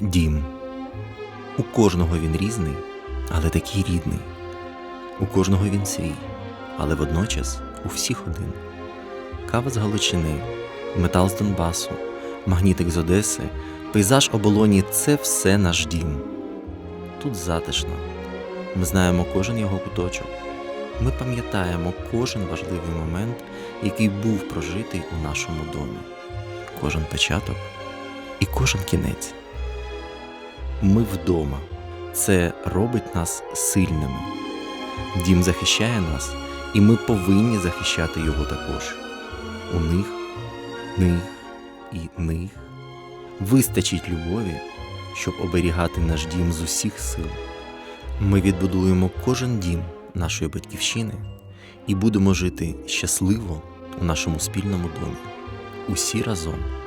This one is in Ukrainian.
Дім. У кожного він різний, але такий рідний. У кожного він свій, але водночас у всіх один. Кава з Галичини, метал з Донбасу, магнітик з Одеси, пейзаж оболоні це все наш дім. Тут затишно. Ми знаємо кожен його куточок. Ми пам'ятаємо кожен важливий момент, який був прожитий у нашому домі, кожен початок і кожен кінець. Ми вдома. Це робить нас сильними. Дім захищає нас, і ми повинні захищати його також. У них, них і них вистачить любові, щоб оберігати наш дім з усіх сил. Ми відбудуємо кожен дім нашої батьківщини і будемо жити щасливо у нашому спільному домі. Усі разом.